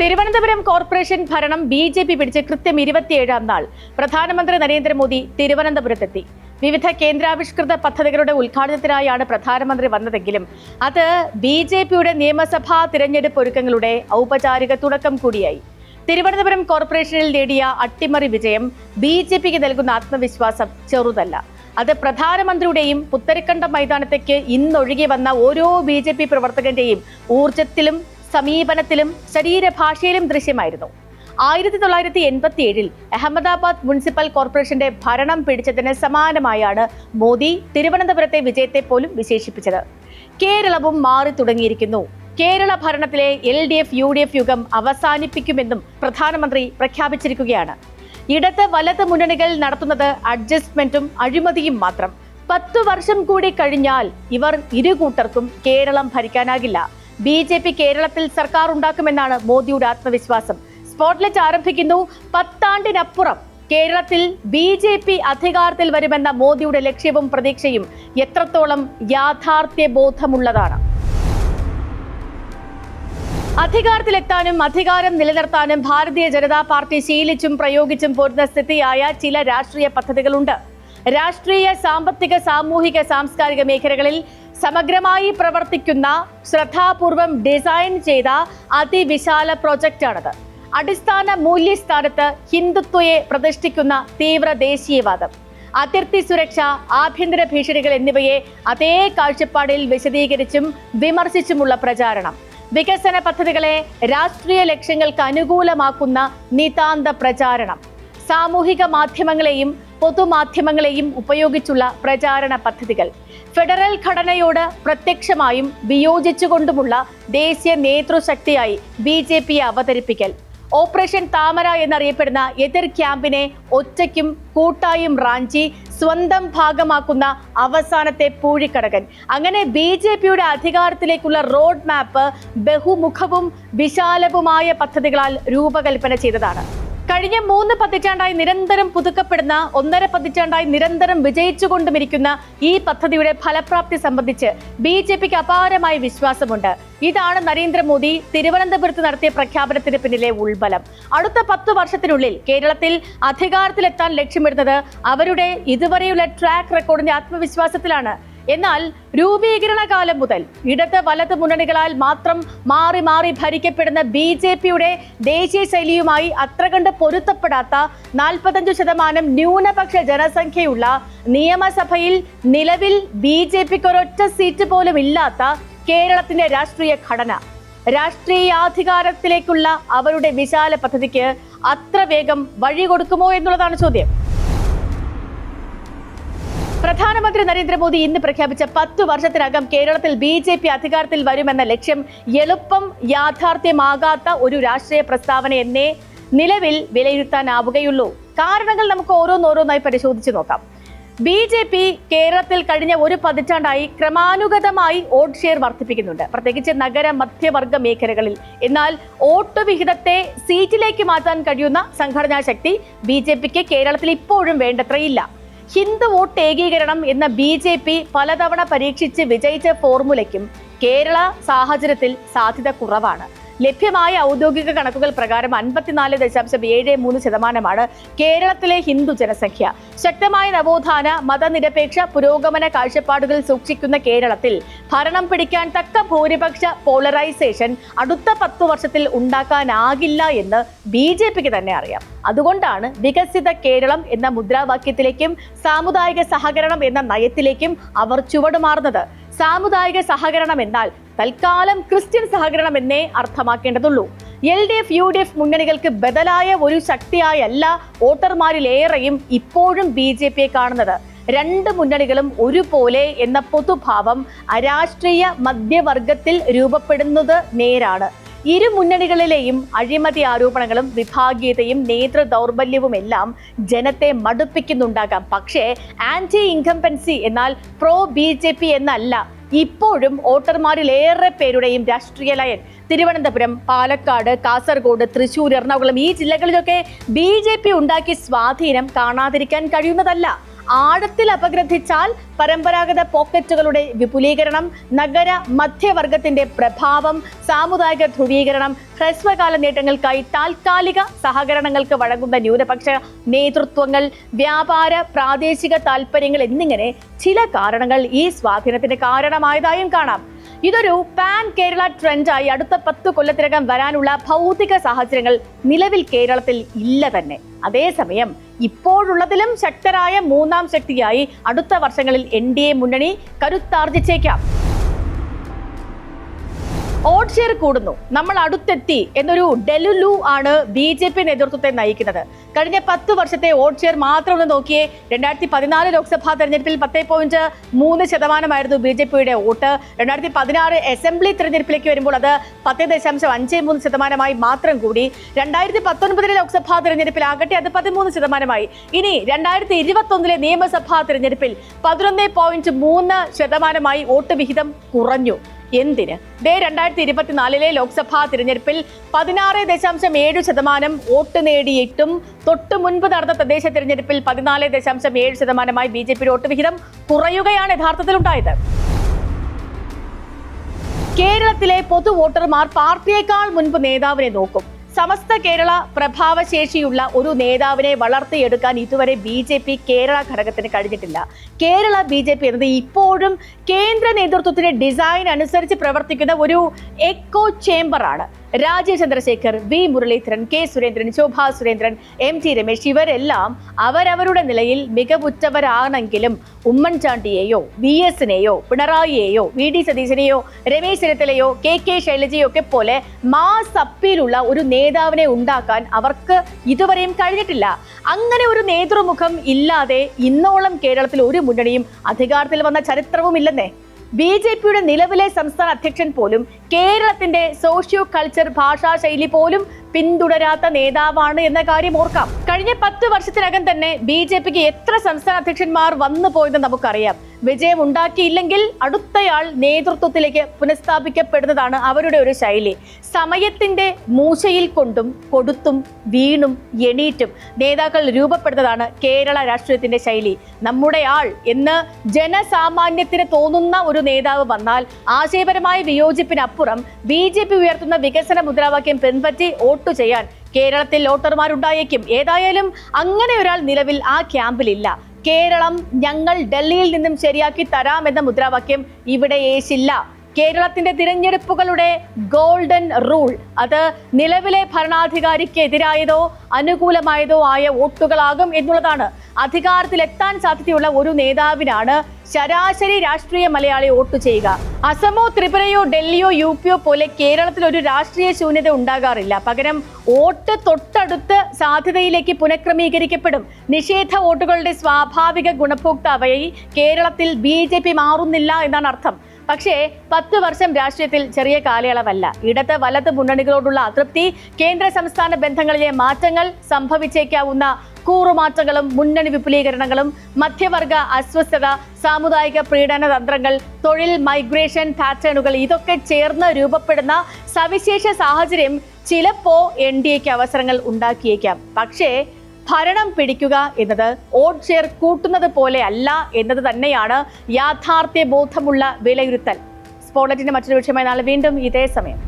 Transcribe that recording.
Thiruvananthapuram corporation ഭരണം B J P പിടിച്ച് കൃത്യം ഇരുപത്തിയേഴാം നാൾ. പ്രധാനമന്ത്രി നരേന്ദ്രമോദി തിരുവനന്തപുരത്തെത്തി. വിവിധ കേന്ദ്രാവിഷ്കൃത പദ്ധതികളുടെ ഉദ്ഘാടനത്തിനായാണ് പ്രധാനമന്ത്രി വന്നതെങ്കിലും അത് ബി ജെ പിയുടെ നിയമസഭാ തിരഞ്ഞെടുപ്പ് ഒരുക്കങ്ങളുടെ ഔപചാരിക തുടക്കം കൂടിയായി. തിരുവനന്തപുരം കോർപ്പറേഷനിൽ നേടിയ അട്ടിമറി വിജയം ബി ജെ പിക്ക് നൽകുന്ന ആത്മവിശ്വാസം ചെറുതല്ല. അത് പ്രധാനമന്ത്രിയുടെയും പുത്തരിക്കണ്ടം മൈതാനത്തേക്ക് ഇന്നൊഴുകി വന്ന ഓരോ ബി ജെ പി പ്രവർത്തകന്റെയും ഊർജത്തിലും സമീപനത്തിലും ശരീരഭാഷയിലും ദൃശ്യമായിരുന്നു. ആയിരത്തി തൊള്ളായിരത്തി എൺപത്തി ഏഴിൽ അഹമ്മദാബാദ് മുനിസിപ്പൽ കോർപ്പറേഷന്റെ ഭരണം പിടിച്ചതിന് സമാനമായാണ് മോദി തിരുവനന്തപുരത്തെ വിജയത്തെ പോലും വിശേഷിപ്പിച്ചത്. കേരളവും മാറി തുടങ്ങിയിരിക്കുന്നു. Kerala ഭരണത്തിലെ L D F U D F യുഗം അവസാനിപ്പിക്കുമെന്നും പ്രധാനമന്ത്രി പ്രഖ്യാപിച്ചിരിക്കുകയാണ്. ഇടത് വലത് മുന്നണികൾ നടത്തുന്നത് അഡ്ജസ്റ്റ്മെന്റും അഴിമതിയും മാത്രം. പത്തു വർഷം കൂടി കഴിഞ്ഞാൽ ഇവർ ഇരു കൂട്ടർക്കും കേരളം ഭരിക്കാനാകില്ല. ബി ജെ പി കേരളത്തിൽ സർക്കാർ ഉണ്ടാക്കുമെന്നാണ് മോദിയുടെ ആത്മവിശ്വാസം. സ്പോട്ട്ലൈറ്റ് ആരംഭിക്കുന്നു. പത്താണ്ടിനപ്പുറം കേരളത്തിൽ ബി ജെ പി അധികാരത്തിൽ വരുമെന്ന മോദിയുടെ ലക്ഷ്യവും പ്രതീക്ഷയും എത്രത്തോളം യാഥാർത്ഥ്യബോധമുള്ളതാണ്. അധികാരത്തിലെത്താനും അധികാരം നിലനിർത്താനും ഭാരതീയ ജനതാ പാർട്ടി ശീലിച്ചും പ്രയോഗിച്ചും പോരുന്ന സ്ഥിതിയായ ചില രാഷ്ട്രീയ പദ്ധതികളുണ്ട്. രാഷ്ട്രീയ സാമ്പത്തിക സാമൂഹിക സാംസ്കാരിക മേഖലകളിൽ സമഗ്രമായി പ്രവർത്തിക്കുന്ന ശ്രദ്ധാപൂർവം ഡിസൈൻ ചെയ്ത അതിവിശാല പ്രൊജക്റ്റാണത്. അടിസ്ഥാന മൂല്യസ്ഥാനത്ത് ഹിന്ദുത്വയെ പ്രതിഷ്ഠിക്കുന്ന തീവ്ര ദേശീയവാദം. അതിർത്തി സുരക്ഷ ആഭ്യന്തര ഭീഷണികൾ എന്നിവയെ അതേ കാഴ്ചപ്പാടിൽ വിശദീകരിച്ചും വിമർശിച്ചുമുള്ള പ്രചാരണം. വികസന പദ്ധതികളെ രാഷ്ട്രീയ ലക്ഷ്യങ്ങൾക്ക് അനുകൂലമാക്കുന്ന നിതാന്ത പ്രചാരണം. സാമൂഹിക മാധ്യമങ്ങളെയും പൊതുമാധ്യമങ്ങളെയും ഉപയോഗിച്ചുള്ള പ്രചാരണ പദ്ധതികൾ. ഫെഡറൽ ഘടനയോട് പ്രത്യക്ഷമായും വിയോജിച്ചുകൊണ്ടുമുള്ള ദേശീയ നേതൃശക്തിയായി ബി ജെ പിയെ അവതരിപ്പിക്കൽ. ഓപ്പറേഷൻ താമര എന്നറിയപ്പെടുന്ന എതിർ ക്യാമ്പിനെ ഒറ്റയ്ക്കും കൂട്ടായും റാഞ്ചി സ്വന്തം ഭാഗമാക്കുന്ന അവസാനത്തെ പൂഴിക്കടകൻ. അങ്ങനെ ബി ജെ പിയുടെ അധികാരത്തിലേക്കുള്ള റോഡ് മാപ്പ് ബഹുമുഖവും വിശാലവുമായ പദ്ധതികളാൽ രൂപകൽപ്പന ചെയ്തതാണ്. കഴിഞ്ഞ മൂന്ന് പതിറ്റാണ്ടായി നിരന്തരം പുതുക്കപ്പെടുന്ന ഒന്നര പതിറ്റാണ്ടായി നിരന്തരം വിജയിച്ചുകൊണ്ടുമിരിക്കുന്ന ഈ പദ്ധതിയുടെ ഫലപ്രാപ്തി സംബന്ധിച്ച് ബി ജെ പിക്ക് അപാരമായ വിശ്വാസമുണ്ട്. ഇതാണ് നരേന്ദ്രമോദി തിരുവനന്തപുരത്ത് നടത്തിയ പ്രഖ്യാപനത്തിന് പിന്നിലെ ഉൾബലം. അടുത്ത പത്ത് വർഷത്തിനുള്ളിൽ കേരളത്തിൽ അധികാരത്തിലെത്താൻ ലക്ഷ്യമിടുന്നത് അവരുടെ ഇതുവരെയുള്ള ട്രാക്ക് റെക്കോർഡിന്റെ ആത്മവിശ്വാസത്തിലാണ്. എന്നാൽ രൂപീകരണ കാലം മുതൽ ഇടത് വലത് മുന്നണികളാൽ മാത്രം മാറി മാറി ഭരിക്കപ്പെടുന്ന ബി ജെ പിയുടെ ദേശീയ ശൈലിയുമായി അത്ര കണ്ട് പൊരുത്തപ്പെടാത്ത നാൽപ്പത്തഞ്ചു ശതമാനം ന്യൂനപക്ഷ ജനസംഖ്യയുള്ള നിയമസഭയിൽ നിലവിൽ ബി ജെ പിക്ക് ഒരൊറ്റ സീറ്റ് പോലും ഇല്ലാത്ത കേരളത്തിന്റെ രാഷ്ട്രീയ ഘടന. രാഷ്ട്രീയാധികാരത്തിലേക്കുള്ള അവരുടെ വിശാല പദ്ധതിക്ക് അത്ര വേഗം വഴി കൊടുക്കുമോ എന്നുള്ളതാണ് ചോദ്യം. പ്രധാനമന്ത്രി നരേന്ദ്രമോദി ഇന്ന് പ്രഖ്യാപിച്ച പത്തു വർഷത്തിനകം കേരളത്തിൽ ബി ജെ പി അധികാരത്തിൽ വരുമെന്ന ലക്ഷ്യം എളുപ്പം യാഥാർത്ഥ്യമാകാത്ത ഒരു രാഷ്ട്രീയ പ്രസ്താവന എന്നേ നിലവിൽ വിലയിരുത്താനാവുകയുള്ളൂ. കാരണങ്ങൾ നമുക്ക് ഓരോന്നോരോന്നായി പരിശോധിച്ചു നോക്കാം. ബി ജെ പി കേരളത്തിൽ കഴിഞ്ഞ ഒരു പതിറ്റാണ്ടായി ക്രമാനുഗതമായി വോട്ട് ഷെയർ വർദ്ധിപ്പിക്കുന്നുണ്ട്. പ്രത്യേകിച്ച് നഗര മധ്യവർഗ മേഖലകളിൽ. എന്നാൽ വോട്ട് വിഹിതത്തെ സീറ്റിലേക്ക് മാറ്റാൻ കഴിയുന്ന സംഘടനാ ശക്തി ബി ജെ പിക്ക് കേരളത്തിൽ ഇപ്പോഴും വേണ്ടത്രയില്ല. ഹിന്ദു വോട്ട് ഏകീകരണം എന്ന ബി ജെ പി പലതവണ പരീക്ഷിച്ച് വിജയിച്ച ഫോർമുലയ്ക്കും കേരള സാഹചര്യത്തിൽ സാധ്യത കുറവാണ്. ലഭ്യമായ ഔദ്യോഗിക കണക്കുകൾ പ്രകാരം അൻപത്തിനാല് ദശാംശം ഏഴ് മൂന്ന് ശതമാനമാണ് കേരളത്തിലെ ഹിന്ദു ജനസംഖ്യ. ശക്തമായ നവോത്ഥാന മതനിരപേക്ഷ പുരോഗമന കാഴ്ചപ്പാടുകൾ സൂക്ഷിക്കുന്ന കേരളത്തിൽ ഭരണം പിടിക്കാൻ തക്ക ഭൂരിപക്ഷ പോളറൈസേഷൻ അടുത്ത പത്തു വർഷത്തിൽ ഉണ്ടാക്കാനാകില്ല എന്ന് ബി ജെ പിക്ക് തന്നെ അറിയാം. അതുകൊണ്ടാണ് വികസിത കേരളം എന്ന മുദ്രാവാക്യത്തിലേക്കും സാമുദായിക സഹകരണം എന്ന നയത്തിലേക്കും അവർ ചുവടുമാറുന്നത്. സാമുദായിക സഹകരണം എന്നാൽ തൽക്കാലം ക്രിസ്ത്യൻ സഹകരണം എന്നേ അർത്ഥമാക്കേണ്ടതുള്ളൂ. L D F U D F മുന്നണികൾക്ക് ബദലായ ഒരു ശക്തിയായല്ല വോട്ടർമാരിലേറെയും ഇപ്പോഴും ബി ജെ പിയെ കാണുന്നത്. രണ്ട് മുന്നണികളും ഒരുപോലെ എന്ന പൊതുഭാവം അരാഷ്ട്രീയ മധ്യവർഗത്തിൽ രൂപപ്പെടുന്നത് നേരാണ്. ഇരു മുന്നണികളിലെയും അഴിമതി ആരോപണങ്ങളും വിഭാഗീയതയും നേതൃ ദൗർബല്യവുമെല്ലാം ജനത്തെ മടുപ്പിക്കുന്നുണ്ടാകാം. പക്ഷേ ആന്റി ഇൻകംപൻസി എന്നാൽ പ്രോ ബി ജെ പി എന്നല്ല. ഇപ്പോഴും വോട്ടർമാരിലേറെ പേരുടെയും രാഷ്ട്രീയ ലയൻ. തിരുവനന്തപുരം പാലക്കാട് കാസർഗോഡ് തൃശൂർ എറണാകുളം ഈ ജില്ലകളിലൊക്കെ ബി ജെ പി സ്വാധീനം കാണാതിരിക്കാൻ കഴിയുന്നതല്ല. ആഴത്തിൽ അപഗ്രഥിച്ചാൽ പരമ്പരാഗത പോക്കറ്റുകളുടെ വിപുലീകരണം നഗര മധ്യവർഗത്തിന്റെ പ്രഭാവം സാമുദായിക ധ്രുവീകരണം ഹ്രസ്വകാല നേട്ടങ്ങൾക്കായി താൽക്കാലിക സഹകരണങ്ങൾക്ക് വഴങ്ങുന്ന ന്യൂനപക്ഷ നേതൃത്വങ്ങൾ വ്യാപാര പ്രാദേശിക താൽപ്പര്യങ്ങൾ എന്നിങ്ങനെ ചില കാരണങ്ങൾ ഈ സ്വാധീനത്തിന് കാരണമായതായും കാണാം. ഇതൊരു പാൻ കേരള ട്രെൻഡായി അടുത്ത പത്ത് കൊല്ലത്തിനകം വരാനുള്ള ഭൗതിക സാഹചര്യങ്ങൾ നിലവിൽ കേരളത്തിൽ ഇല്ല തന്നെ. അതേസമയം ഇപ്പോഴുള്ളതിലും ശക്തരായ മൂന്നാം ശക്തിയായി അടുത്ത വർഷങ്ങളിൽ എൻ ഡി എ മുന്നണി കരുത്താർജിച്ചേക്കാം. ഓട്ട് ഷെയർ കൂടുന്നു. നമ്മൾ അടുത്തെത്തി എന്നൊരു ഡെലുലു ആണ് ബി ജെ പി നേതൃത്വത്തെ നയിക്കുന്നത്. കഴിഞ്ഞ പത്ത് വർഷത്തെ വോട്ട് ഷെയർ മാത്രം ഒന്ന് നോക്കിയേ. രണ്ടായിരത്തി പതിനാല് ലോക്സഭാ തെരഞ്ഞെടുപ്പിൽ പത്ത് പോയിന്റ് മൂന്ന് ശതമാനമായിരുന്നു ബി ജെ പിയുടെ വോട്ട്. രണ്ടായിരത്തി പതിനാറ് അസംബ്ലി തെരഞ്ഞെടുപ്പിലേക്ക് വരുമ്പോൾ അത് പത്ത് ദശാംശം അഞ്ച് മൂന്ന് ശതമാനമായി മാത്രം കൂടി. രണ്ടായിരത്തി പത്തൊൻപതിലെ ലോക്സഭാ തെരഞ്ഞെടുപ്പിലാകട്ടെ അത് പതിമൂന്ന് ശതമാനമായി. ഇനി രണ്ടായിരത്തി ഇരുപത്തൊന്നിലെ നിയമസഭാ തെരഞ്ഞെടുപ്പിൽ പതിനൊന്ന് പോയിന്റ് മൂന്ന് ശതമാനമായി വോട്ട് വിഹിതം കുറഞ്ഞു. എന്തിന്? ഡേ രണ്ടായിരത്തി ഇരുപത്തിനാലിലെ ലോക്സഭാ തിരഞ്ഞെടുപ്പിൽ പതിനാറ് ദശാംശം ഏഴ് ശതമാനം വോട്ട് നേടിയിട്ടും തൊട്ടു മുൻപ് നടന്ന തദ്ദേശ തിരഞ്ഞെടുപ്പിൽ പതിനാല് ദശാംശം ഏഴ് ശതമാനമായി ബി ജെ പിയുടെ വോട്ട് വിഹിതം കുറയുകയാണ് യഥാർത്ഥത്തിൽ ഉണ്ടായത് കേരളത്തിലെ പൊതു വോട്ടർമാർ പാർട്ടിയേക്കാൾ മുൻപ് നേതാവിനെ നോക്കും. സമസ്ത കേരള പ്രഭാവശേഷിയുള്ള ഒരു നേതാവിനെ വളർത്തിയെടുക്കാൻ ഇതുവരെ ബി ജെ പി കേരള ഘടകത്തിന് കഴിഞ്ഞിട്ടില്ല. കേരള ബി ജെ പി എന്നത് ഇപ്പോഴും കേന്ദ്ര നേതൃത്വത്തിന്റെ ഡിസൈൻ അനുസരിച്ച് പ്രവർത്തിക്കുന്ന ഒരു echo ചേംബറാണ് Rajeev Chandrasekhar V Muraleedharan K Surendran Sobha Surendran M T Ramesh ഇവരെല്ലാം അവരവരുടെ നിലയിൽ മികവുറ്റവരാണെങ്കിലും ഉമ്മൻചാണ്ടിയെയോ വി എസിനെയോ പിണറായിയെയോ വി ഡി സതീശനെയോ രമേശ് ചെന്നിത്തലയോ കെ കെ ശൈലജയോ ഒക്കെ പോലെ മാസ് അപ്പീലുള്ള ഒരു നേതാവിനെ ഉണ്ടാക്കാൻ അവർക്ക് ഇതുവരെയും കഴിഞ്ഞിട്ടില്ല. അങ്ങനെ ഒരു നേതൃമുഖം ഇല്ലാതെ ഇന്നോളം കേരളത്തിൽ ഒരു മുന്നണിയും അധികാരത്തിൽ വന്ന ചരിത്രവുമില്ലെന്നേ. ബി ജെ പിയുടെ നിലവിലെ സംസ്ഥാന അധ്യക്ഷൻ പോലും കേരളത്തിന്റെ സോഷ്യോ കൾച്ചർ ഭാഷാ ശൈലി പോലും പിന്തുടരാത്ത നേതാവാണ് എന്ന കാര്യം ഓർക്കാം. കഴിഞ്ഞ പത്ത് വർഷത്തിനകം തന്നെ ബി ജെ പിക്ക് എത്ര സംസ്ഥാന അധ്യക്ഷന്മാർ വന്നു പോയെന്ന് നമുക്കറിയാം. വിജയം ഉണ്ടാക്കിയില്ലെങ്കിൽ അടുത്തയാൾ നേതൃത്വത്തിലേക്ക് പുനഃസ്ഥാപിക്കപ്പെടുന്നതാണ് അവരുടെ ഒരു ശൈലി. സമയത്തിന്റെ മൂശയിൽ കൊണ്ടും കൊടുത്തും വീണും എണീറ്റും നേതാക്കൾ രൂപപ്പെടുന്നതാണ് കേരള രാഷ്ട്രീയത്തിന്റെ ശൈലി. നമ്മുടെ ആൾ എന്ന് ജനസാമാന്യത്തിന് തോന്നുന്ന ഒരു നേതാവ് വന്നാൽ ആശയപരമായ വിയോജിപ്പിനപ്പുറം ബി ജെ പി ഉയർത്തുന്ന വികസന മുദ്രാവാക്യം പിൻപറ്റി വോട്ടു ചെയ്യാൻ കേരളത്തിൽ വോട്ടർമാരുണ്ടായേക്കും. ഏതായാലും അങ്ങനെ ഒരാൾ നിലവിൽ ആ ക്യാമ്പിലില്ല. കേരളം ഞങ്ങൾ ഡൽഹിയിൽ നിന്നും ശരിയാക്കി തരാമെന്ന മുദ്രാവാക്യം ഇവിടെ ഏശില്ല. കേരളത്തിന്റെ തിരഞ്ഞെടുപ്പുകളുടെ ഗോൾഡൻ റൂൾ. അത് നിലവിലെ ഭരണാധികാരിക്ക് എതിരായതോ അനുകൂലമായതോ ആയ വോട്ടുകളാകും എന്നുള്ളതാണ്. അധികാരത്തിലെത്താൻ സാധ്യതയുള്ള ഒരു നേതാവിനാണ് ശരാശരി രാഷ്ട്രീയ മലയാളി വോട്ട് ചെയ്യുക. അസമോ ത്രിപുരയോ ഡൽഹിയോ യു പിയോ പോലെ കേരളത്തിൽ ഒരു രാഷ്ട്രീയ ശൂന്യത ഉണ്ടാകാറില്ല. പകരം വോട്ട് തൊട്ടടുത്ത് സാധ്യതയിലേക്ക് പുനഃക്രമീകരിക്കപ്പെടും. നിഷേധ വോട്ടുകളുടെ സ്വാഭാവിക ഗുണഭോക്താവായി കേരളത്തിൽ ബി ജെ പി മാറുന്നില്ല എന്നാണ് അർത്ഥം. പക്ഷേ പത്ത് വർഷം രാഷ്ട്രീയത്തിൽ ചെറിയ കാലയളവല്ല. ഇടത് വലത് മുന്നണികളോടുള്ള അതൃപ്തി കേന്ദ്ര സംസ്ഥാന ബന്ധങ്ങളിലെ മാറ്റങ്ങൾ സംഭവിച്ചേക്കാവുന്ന കൂറുമാറ്റങ്ങളും മുന്നണി വിപുലീകരണങ്ങളും മധ്യവർഗ അസ്വസ്ഥത സാമുദായിക പ്രീഡന തന്ത്രങ്ങൾ തൊഴിൽ മൈഗ്രേഷൻ പാറ്റേണുകൾ ഇതൊക്കെ ചേർന്ന് രൂപപ്പെടുന്ന സവിശേഷ സാഹചര്യം ചിലപ്പോ എൻ ഡി എക്ക് അവസരങ്ങൾ ഉണ്ടാക്കിയേക്കാം. പക്ഷേ ഭരണം പിടിക്കുക എന്നത് വോട്ട് ഷെയർ കൂട്ടുന്നത് പോലെ അല്ല എന്നത് തന്നെയാണ് യാഥാർത്ഥ്യ ബോധമുള്ള വിലയിരുത്തൽ. സ്പോളറ്റിന്റെ മറ്റൊരു വിഷയമായി നാളെ വീണ്ടും ഇതേ സമയം.